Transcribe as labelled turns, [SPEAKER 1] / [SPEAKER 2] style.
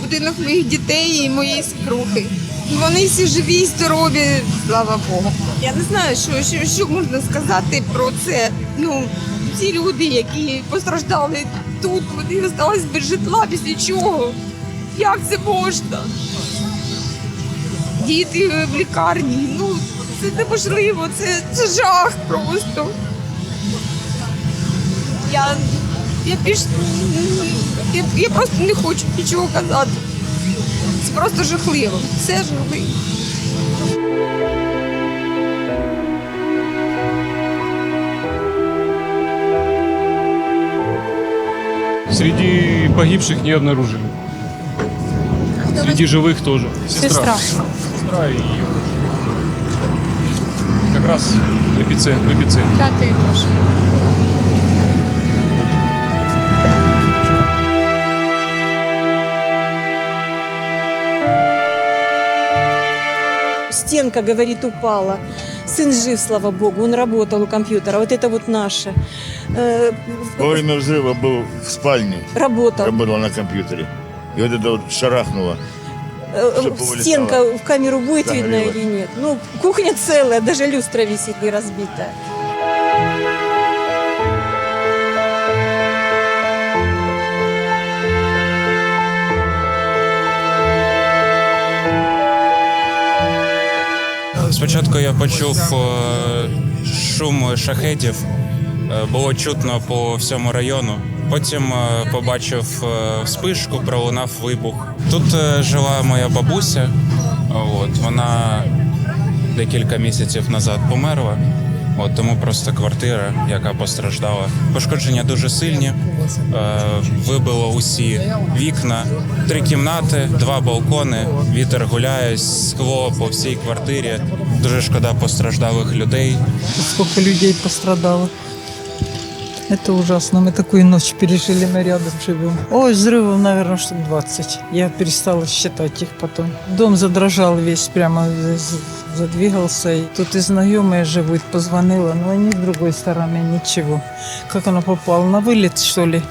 [SPEAKER 1] Будинок моїх дітей і моєї свекрухи. Вони всі живі, і здорові, слава Богу. Я не знаю, що, що, що можна сказати про це. Ну, ці люди, які постраждали тут, вони залишились без житла, після чого. Як це можна? Діти в лікарні. Ну, це неможливо, це, це жах просто. Я, я більш я, я просто не хочу нічого казати. Це просто жахливо. Все жахливо.
[SPEAKER 2] Среди погибших не обнаружили. Среди живых тоже.
[SPEAKER 3] Сестра.
[SPEAKER 2] Сестра и как раз в эпицентре. В эпицентре.
[SPEAKER 3] П'ятий етаж.
[SPEAKER 4] Стенка, говорит, упала. Сын жив, слава богу, он работал у компьютера. Вот это вот наше. Э,
[SPEAKER 5] Во время взрыва был в спальне,
[SPEAKER 4] работал.
[SPEAKER 5] работал на компьютере. И вот это вот шарахнуло.
[SPEAKER 4] Э,
[SPEAKER 5] вылетало.
[SPEAKER 4] Стенка в камеру будет видно
[SPEAKER 5] Загорелась.
[SPEAKER 4] или нет? Ну, кухня целая, даже люстра висит не разбитая.
[SPEAKER 6] Спочатку я почув шум шахетів, Е, було чутно по всьому району. Потім е, побачив е, спишку, пролунав вибух. Тут е, жила моя бабуся. От вона декілька місяців назад померла. От тому просто квартира, яка постраждала. Пошкодження дуже сильні. Е, вибило усі вікна, три кімнати, два балкони. Вітер гуляє, скло по всій квартирі. Дуже шкода постраждалих людей.
[SPEAKER 7] сколько людей пострадало. Это ужасно. Мы такую ночь пережили, мы рядом живем. Ой, взрывов, наверное, штук 20. Я перестала считать их потом. Дом задрожал весь, прямо з- задвигался. И тут и знакомые живут, позвонила, но они с другой стороны ничего. Как она попала? На вылет, что ли?